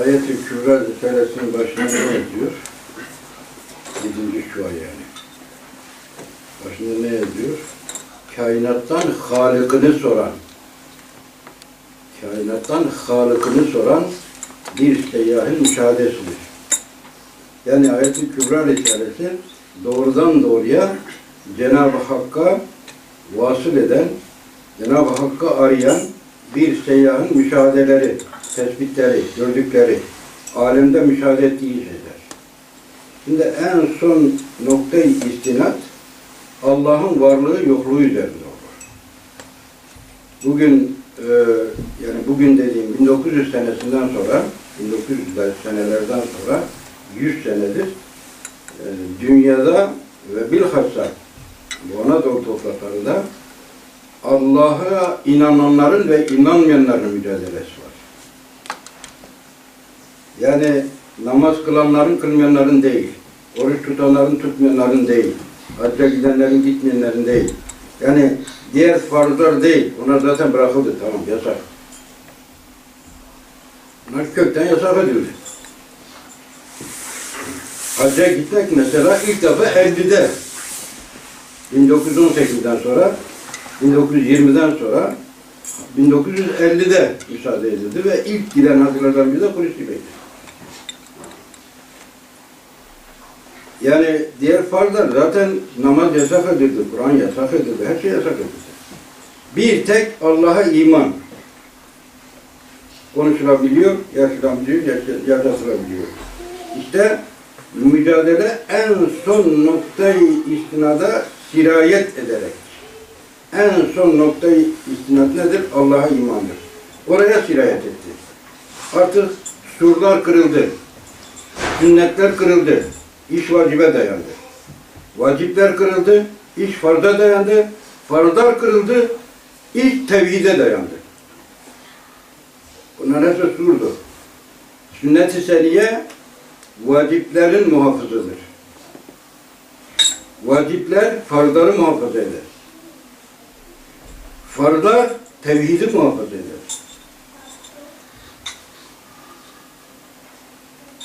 Ayet-i Kübra Risalesi'nin başında ne yazıyor? Yedinci şua yani. Başında ne yazıyor? Kainattan Halık'ını soran, kainattan Halık'ını soran bir seyyahın müşahadesidir. Yani Ayet-i Kübra Risalesi doğrudan doğruya Cenab-ı Hakk'a vasıl eden, Cenab-ı Hakk'ı arayan bir seyyahın müşahedeleri, tespitleri, gördükleri, alemde müşahede ettiği şeyler. Şimdi en son noktayı istinat Allah'ın varlığı yokluğu üzerinde olur. Bugün e, yani bugün dediğim 1900 senesinden sonra 1900 senelerden sonra 100 senedir e, dünyada ve bilhassa bu Anadolu topraklarında Allah'a inananların ve inanmayanların mücadelesi var. Yani namaz kılanların kılmayanların değil, oruç tutanların tutmayanların değil, hacca gidenlerin gitmeyenlerin değil. Yani diğer farzlar değil, onlar zaten bırakıldı, tamam yasak. Bunlar kökten yasak edildi. Hacca gitmek mesela ilk defa 50'de 1918'den sonra 1920'den sonra 1950'de müsaade edildi ve ilk giden hacılardan biri de Hulusi Bey'di. Yani diğer farzlar zaten namaz yasak edildi, Kur'an yasak edildi, her şey yasak edildi. Bir tek Allah'a iman konuşulabiliyor, yaşanabiliyor, yaşa- yaşatılabiliyor. İşte mücadele en son noktayı istinada sirayet ederek. En son noktayı istinad nedir? Allah'a imandır. Oraya sirayet etti. Artık surlar kırıldı. Sünnetler kırıldı. İş vacibe dayandı. Vacipler kırıldı. iş farza dayandı. Farzlar kırıldı. iş tevhide dayandı. Bunlar hepsi surdu. Sünnet-i seniye vaciplerin muhafızıdır. Vacipler farzları muhafaza eder. Farzlar tevhidi muhafaza eder.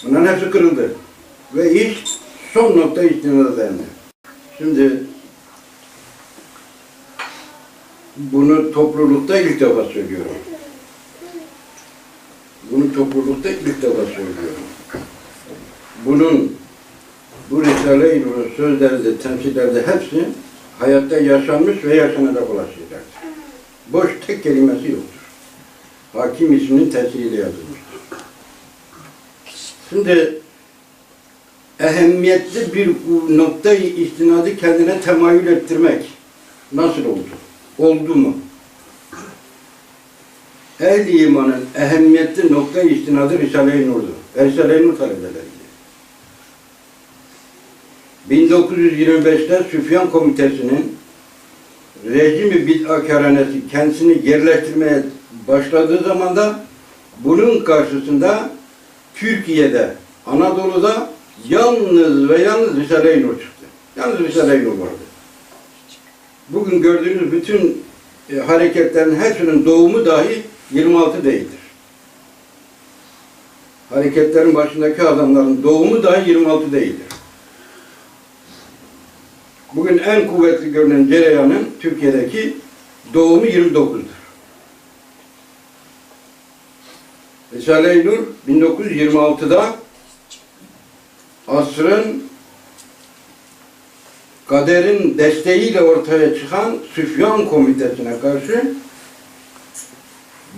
Bunların hepsi kırıldı. Ve iş son nokta istinada dayandı. Şimdi bunu toplulukta ilk defa söylüyorum. Bunu toplulukta ilk defa söylüyorum. Bunun bu Risale-i Nur'un sözlerinde, temsillerde hepsi hayatta yaşanmış ve yaşanacak şeylerdir. Boş tek kelimesi yoktur. Hakim isminin tesiriyle yazılmıştır. Şimdi ehemmiyetli bir noktayı istinadı kendine temayül ettirmek nasıl oldu? Oldu mu? Ehl-i imanın ehemmiyetli nokta istinadı Risale-i Nur'dur. Risale-i Nur talebeleriydi. 1925'te Süfyan Komitesi'nin rejimi bid'akaranesi kendisini yerleştirmeye başladığı zaman da bunun karşısında Türkiye'de, Anadolu'da yalnız ve yalnız Risale-i Nur çıktı. Yalnız Risale-i Nur vardı. Bugün gördüğünüz bütün e, hareketlerin hepsinin doğumu dahi 26 değildir. Hareketlerin başındaki adamların doğumu dahi 26 değildir. Bugün en kuvvetli görünen cereyanın Türkiye'deki doğumu 29'dur. Risale-i Nur 1926'da asrın kaderin desteğiyle ortaya çıkan Süfyan Komitesi'ne karşı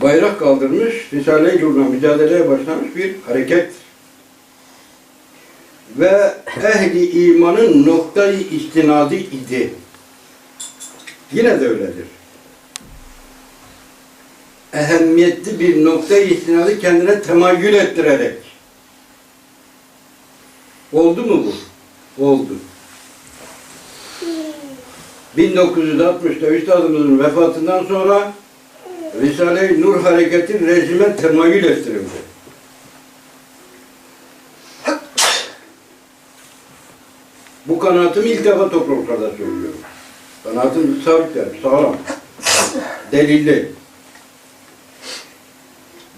bayrak kaldırmış, Risale-i Nur'la mücadeleye başlamış bir harekettir. Ve ehli imanın noktayı istinadı idi. Yine de öyledir. Ehemmiyetli bir noktayı istinadı kendine temayül ettirerek. Oldu mu bu? Oldu. 1960'da Üstadımızın vefatından sonra Risale-i Nur Hareketi rejime temayül ettirildi. Bu kanaatimi ilk defa topluluklarda söylüyorum. Kanaatim sabit yani, sağlam, delilli.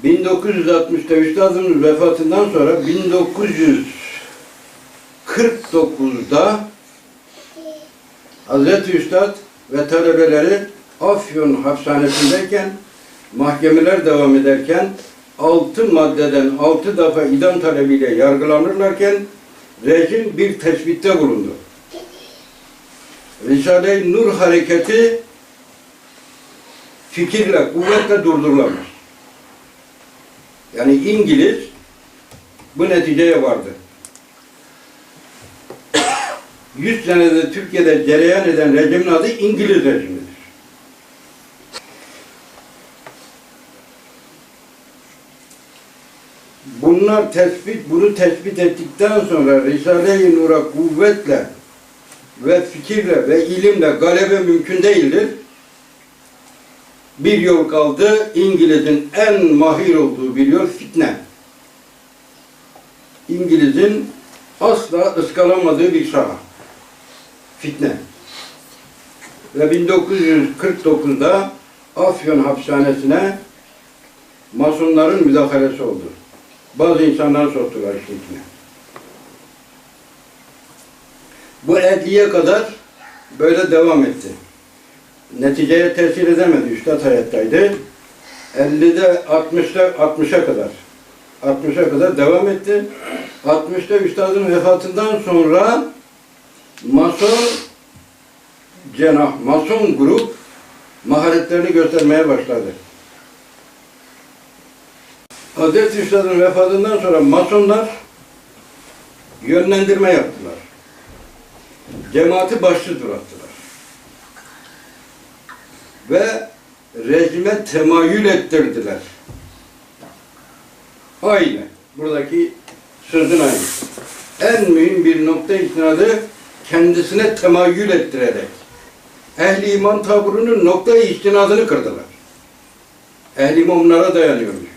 1960'ta üstadımız vefatından sonra 1949'da Hazreti Üstad ve talebeleri Afyon hapishanesindeyken mahkemeler devam ederken altı maddeden altı defa idam talebiyle yargılanırlarken rejim bir tespitte bulundu. Risale-i Nur hareketi fikirle, kuvvetle durdurulamaz. Yani İngiliz bu neticeye vardı. 100 senede Türkiye'de cereyan eden rejimin adı İngiliz rejimidir. Bunlar tespit, bunu tespit ettikten sonra Risale-i Nur'a kuvvetle ve fikirle ve ilimle galebe mümkün değildir. Bir yol kaldı, İngiliz'in en mahir olduğu bir yol fitne. İngiliz'in asla ıskalamadığı bir saha. Fitne. Ve 1949'da Afyon hapishanesine masonların müdahalesi oldu. Bazı insanlar soktular içine. Bu 50'ye kadar böyle devam etti. Neticeye tesir edemedi. Üstad hayattaydı. 50'de 60'da 60'a kadar 60'a kadar devam etti. 60'ta üstadın vefatından sonra Mason cenah, Mason grup maharetlerini göstermeye başladı. Hazreti Üstad'ın vefatından sonra Masonlar yönlendirme yaptılar. Cemaati başlı durattılar. Ve rejime temayül ettirdiler. Aynı. Buradaki sözün aynı. En mühim bir nokta isnadı kendisine temayül ettirerek ehli iman taburunun nokta istinadını kırdılar. Ehli iman bunlara dayanıyor çünkü.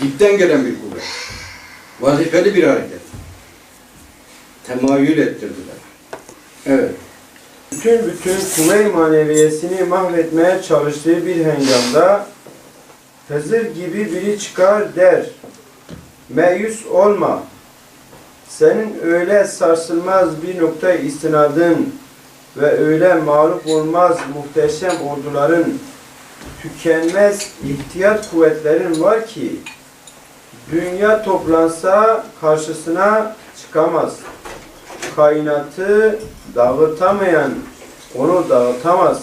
Dipten gelen bir kuvvet. Vazifeli bir hareket. Temayül ettirdiler. Evet. bütün bütün kuvve-i maneviyesini mahvetmeye çalıştığı bir hengamda Hızır gibi biri çıkar der. Meyus olma. Senin öyle sarsılmaz bir nokta istinadın ve öyle mağlup olmaz muhteşem orduların tükenmez ihtiyat kuvvetlerin var ki dünya toplansa karşısına çıkamaz. Kainatı dağıtamayan onu dağıtamaz.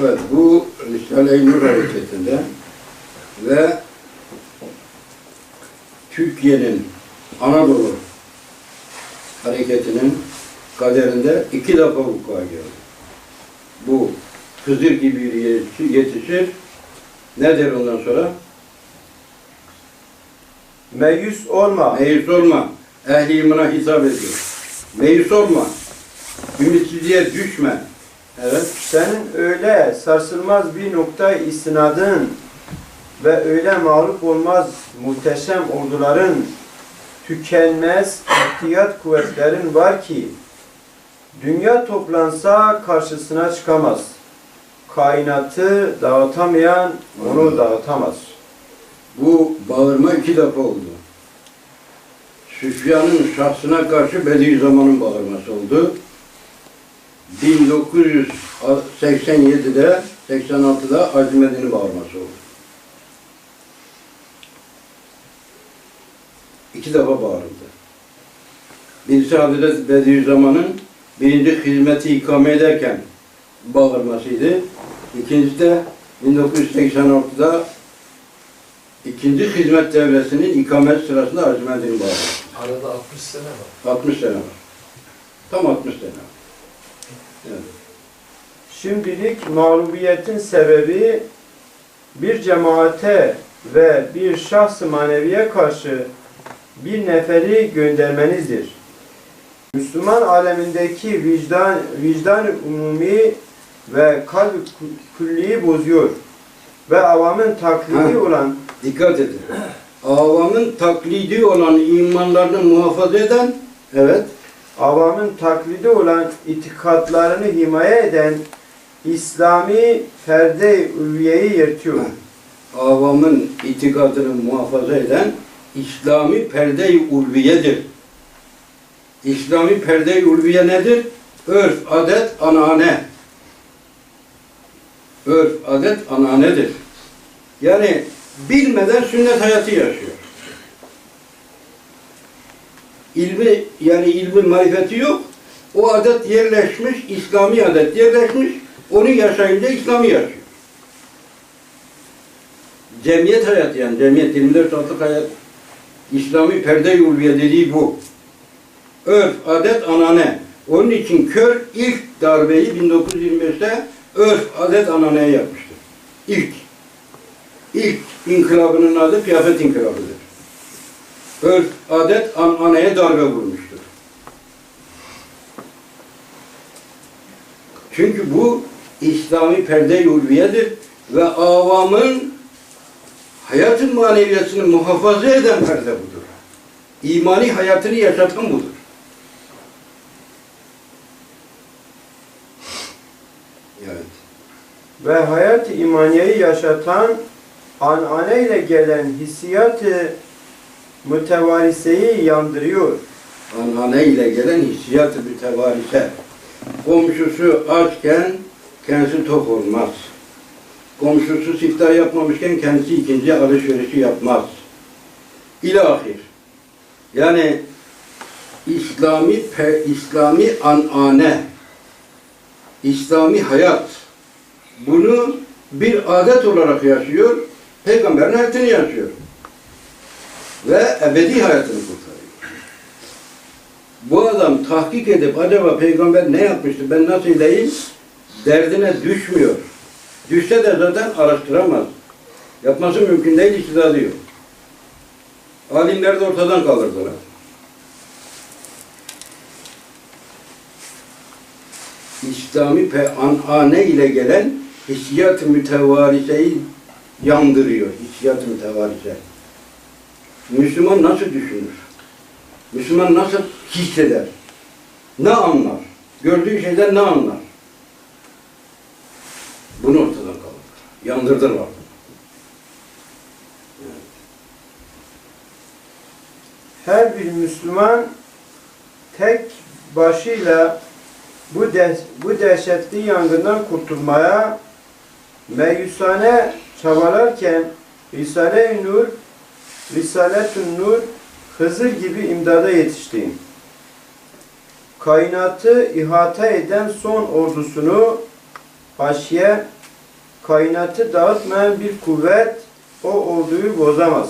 Evet, bu Risale-i Nur hareketinde ve Türkiye'nin Anadolu hareketinin kaderinde iki defa vuku'a geldi. Bu Hızır gibi yetişir, yetişir. Ne der ondan sonra? Meyus olma. Meyus olma. Ehli imana hitap ediyor. Meyus olma. Ümitsizliğe düşme. Evet. Senin öyle sarsılmaz bir nokta istinadın ve öyle mağlup olmaz muhteşem orduların tükenmez ihtiyat kuvvetlerin var ki dünya toplansa karşısına çıkamaz. Kainatı dağıtamayan onu dağıtamaz. Bu bağırma iki defa oldu. Süfyan'ın şahsına karşı Bediüzzaman'ın bağırması oldu. 1987'de, 86'da Azimedin'in bağırması oldu. İki defa bağırıldı. Birisi Hazreti Bediüzzaman'ın birinci hizmeti ikame ederken bağırmasıydı. İkincisi de 1986'da İkinci hizmet devresinin ikamet sırasında Arjimendin'in bağlı. Arada 60 sene var. 60 sene var. Tam 60 sene var. Evet. Şimdilik mağlubiyetin sebebi bir cemaate ve bir şahs-ı maneviye karşı bir neferi göndermenizdir. Müslüman alemindeki vicdan, vicdan umumi ve kalp külliyi bozuyor ve avamın taklidi Ha. olan Dikkat edin. Avamın taklidi olan imanlarını muhafaza eden, evet, avamın taklidi olan itikatlarını himaye eden İslami ferde ülviyeyi yırtıyor. Ha. avamın itikadını muhafaza eden İslami perde-i ulviyedir. İslami perde-i ulviye nedir? Örf, adet, anane. Örf, adet, ananedir. Yani bilmeden sünnet hayatı yaşıyor. İlmi, yani ilmi marifeti yok. O adet yerleşmiş, İslami adet yerleşmiş. Onu yaşayınca İslami yaşıyor. Cemiyet hayatı yani, cemiyet 24 saatlik hayat. İslami perde-i ulviye dediği bu. Örf, adet, anane. Onun için kör ilk darbeyi 1925'te örf, adet, ananeye yapmıştır. İlk. İlk inkılabının adı kıyafet inkılabıdır. Örf, adet, ananeye darbe vurmuştur. Çünkü bu İslami perde-i ulviyedir ve avamın hayatın maneviyatını muhafaza eden perde budur. İmani hayatını yaşatan budur. Evet. ve hayat imaniyeyi yaşatan ananeyle gelen hissiyatı mütevariseyi yandırıyor. Anane ile gelen hissiyat-ı mütevarise. Komşusu açken kendisi tok olmaz. Komşusu siftah yapmamışken kendisi ikinci alışverişi yapmaz. İlahir. Yani İslami İslami anane, İslami hayat bunu bir adet olarak yaşıyor, peygamberin hayatını yaşıyor. Ve ebedi hayatını kurtarıyor. Bu adam tahkik edip acaba peygamber ne yapmıştı, ben nasıl edeyim derdine düşmüyor. Düşse de zaten araştıramaz. Yapması mümkün değil, istidadı yok. Alimler de ortadan kaldırdılar. İslami anane ile gelen hissiyat-ı mütevariseyi yandırıyor. Hissiyat-ı mütevarise. Müslüman nasıl düşünür? Müslüman nasıl hisseder? Ne anlar? Gördüğü şeyden ne anlar? Bunu ortadan kaldırır. Yandırdılar. Her bir Müslüman tek başıyla bu de, bu dehşetli yangından kurtulmaya meyusane çabalarken Risale-i Nur, Risaletün Nur Hızır gibi imdada yetişti. Kainatı ihata eden son ordusunu haşiye, kainatı dağıtmayan bir kuvvet o orduyu bozamaz.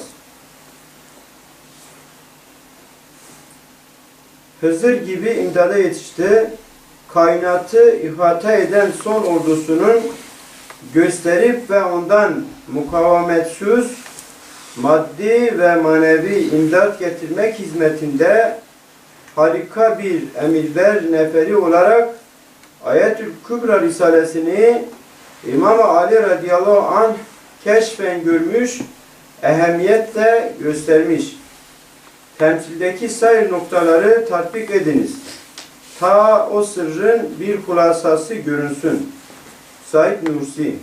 Hızır gibi imdada yetişti. Kainatı ihata eden son ordusunun gösterip ve ondan mukavemetsiz maddi ve manevi imdat getirmek hizmetinde harika bir emirber neferi olarak Ayetül Kübra Risalesini İmam Ali radıyallahu anh keşfen görmüş, ehemmiyetle göstermiş. Temsildeki sayı noktaları tatbik ediniz. Ta o sırrın bir kulasası görünsün. Said Nursi